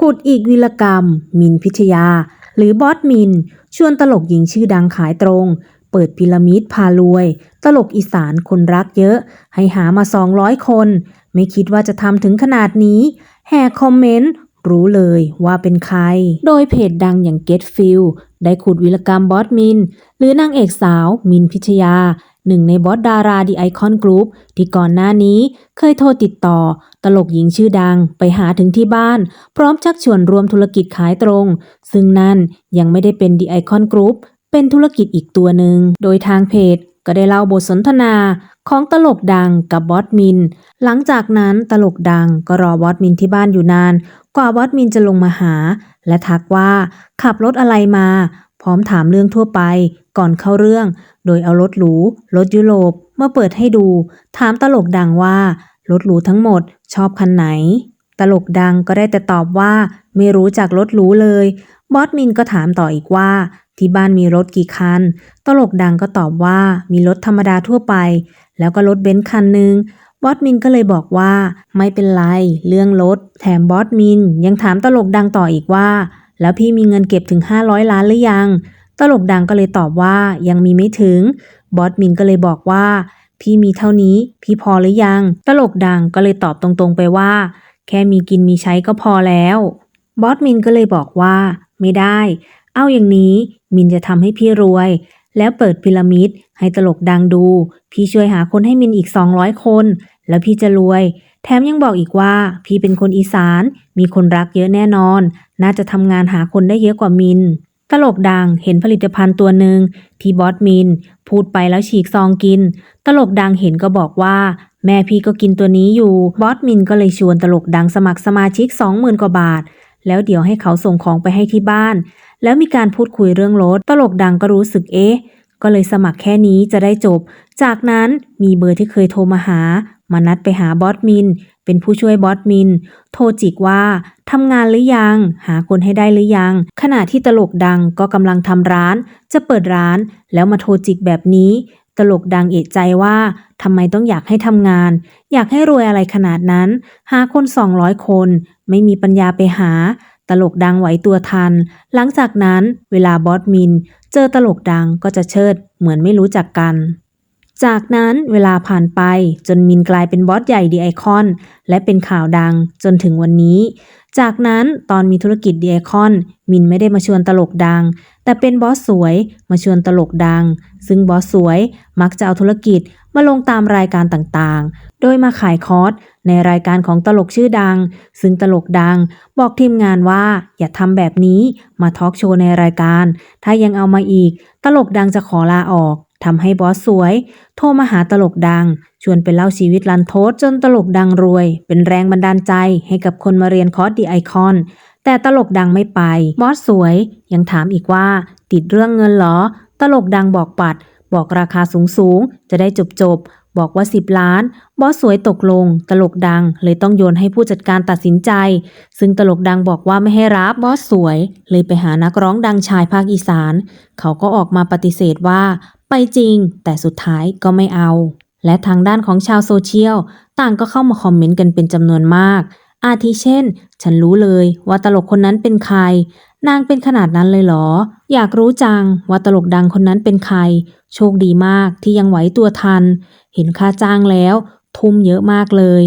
ขุดอีกวิลกรรม มินพิชยา หรือบอสมิน ชวนตลกหญิงชื่อดังขายตรง เปิดพีระมิดพารวย ตลกอีสานคนรักเยอะ ให้หามา 200 คน ไม่คิดว่าจะทำถึงขนาดนี้ แห่คอมเมนต์ รู้เลยว่าเป็นใคร โดยเพจดังอย่าง Get f i l ได้ขุดวิลกรรมบอสมิน หรือนางเอกสาวมินพิชยา หนึ่งในบอสดาราดีไอคอนกรุ๊ปที่ก่อนหน้านี้เคยโทรติดต่อ ตลกหญิงชื่อดังไปหาถึงที่บ้าน พร้อมชักชวนรวมธุรกิจขายตรง ซึ่งนั่นยังไม่ได้เป็นดีไอคอนกรุ๊ปเป็นธุรกิจอีกตัวหนึ่ง โดยทางเพจก็ได้เล่าบทสนทนาของตลกดังกับบอสมิน หลังจากนั้นตลกดังก็รอบอสมินที่บ้านอยู่นาน กว่าบอสมินจะลงมาหา และทักว่าขับรถอะไรมา ร้อมถามเรื่องทั่วไป ก่อนเข้าเรื่อง โดยเอารถหรูรถยุโรปมาเปิดให้ดู ถามตลกดังว่ารถหรูทั้งหมดชอบคันไหน ตลกดังก็ได้แต่ตอบว่า ไม่รู้จักรถหรูเลย บอสมินก็ถามต่ออีกว่า ที่บ้านมีรถกี่คัน ตลกดังก็ตอบว่ามีรถธรรมดาทั่วไป แล้วก็รถเบนซ์คันหนึ่งบอสมินก็เลยบอกว่า ไม่เป็นไร เรื่องรถ แถมบอสมินยังถามตลกดังต่ออีกว่า แล้วพี่มีเงินเก็บถึง 500 ล้านหรือยัง ตลกดังก็เลยตอบว่ายังมีไม่ถึง บอสมินก็เลยบอกว่า พี่มีเท่านี้พี่พอหรือยัง ตลกดังก็เลยตอบตรงๆไปว่า แค่มีกินมีใช้ก็พอแล้ว บอสมินก็เลยบอกว่า ไม่ได้ เอาอย่างนี้มินจะทำให้พี่รวย แล้วเปิดพีระมิดให้ตลกดังดู พี่ช่วยหาคนให้มินอีก 200 คน แล้วพี่จะรวย แถมยังบอกอีกว่า พี่เป็นคนอีสาน มีคนรักเยอะแน่นอน น่าจะทำงานหาคนได้เยอะกว่ามิน ตลกดังเห็นผลิตภัณฑ์ตัวหนึ่งที่บอสมิน พูดไปแล้วฉีกซองกิน ตลกดังเห็นก็บอกว่า แม่พี่ก็กินตัวนี้อยู่ บอสมินก็เลยชวนตลกดังสมัครสมาชิก 20,000กว่าบาท แล้วเดี๋ยวให้เขาส่งของไปให้ที่บ้าน แล้วมีการพูดคุยเรื่องรถ ตลกดังก็รู้สึกเอ๊ะก็เลยสมัครแค่นี้จะได้จบ จากนั้นมีเบอร์ที่เคยโทรมาหา มานัดไปหาบอสมิน เป็นผู้ช่วยบอสมิน โทรจิกว่าทำงานหรือยัง หาคนให้ได้หรือยัง ขณะที่ตลกดังก็กำลังทำร้าน จะเปิดร้านแล้วมาโทรจิกแบบนี้ ตลกดังเอะใจว่าทำไมต้องอยากให้ทำงาน อยากให้รวยอะไรขนาดนั้น หาคน200คน ไม่มีปัญญาไปหา ตลกดังไหวตัวทัน หลังจากนั้นเวลาบอสมิน เจอตลกดังก็จะเชิดเหมือนไม่รู้จักกัน จากนั้นเวลาผ่านไปจนมินกลายเป็นบอสใหญ่ดีไอคอนและเป็นข่าวดังจนถึงวันนี้ จากนั้นตอนมีธุรกิจดีไอคอนมินไม่ได้มาชวนตลกดัง แต่เป็นบอสสวยมาชวนตลกดัง ซึ่งบอสสวยมักจะเอาธุรกิจมาลงตามรายการต่างๆ โดยมาขายคอร์สในรายการของตลกชื่อดัง ซึ่งตลกดัง บอกทีมงานว่าอย่าทำแบบนี้มาทอล์กโชว์ในรายการ ถ้ายังเอามาอีก ตลกดังจะขอลาออก ทำให้บอสสวย โทรมาหาตลกดัง ชวนไปเล่าชีวิตลันโทษจนตลกดังรวย เป็นแรงบันดาลใจให้กับคนมาเรียนคอร์สดีไอคอน แต่ตลกดังไม่ไป บอสสวย ยังถามอีกว่า ติดเรื่องเงินเหรอ ตลกดังบอกปัด บอกราคาสูงสูงจะได้จบจบบอกว่า 10 ล้าน บอสสวยตกลง ตลกดัง เลยต้องโยนให้ผู้จัดการตัดสินใจ ซึ่งตลกดังบอกว่าไม่ให้รับบอสสวย เลยไปหานักร้องดังชายภาคอีสาน เขาก็ออกมาปฏิเสธว่า ไปจริง แต่สุดท้ายก็ไม่เอา และทางด้านของชาวโซเชียล ต่างก็เข้ามาคอมเมนต์กันเป็นจำนวนมาก อาทิเช่น ฉันรู้เลยว่าตลกคนนั้นเป็นใคร นางเป็นขนาดนั้นเลยเหรอ อยากรู้จังว่าตลกดังคนนั้นเป็นใคร โชคดีมากที่ยังไหวตัวทัน เห็นค่าจ้างแล้ว ทุ่มเยอะมากเลย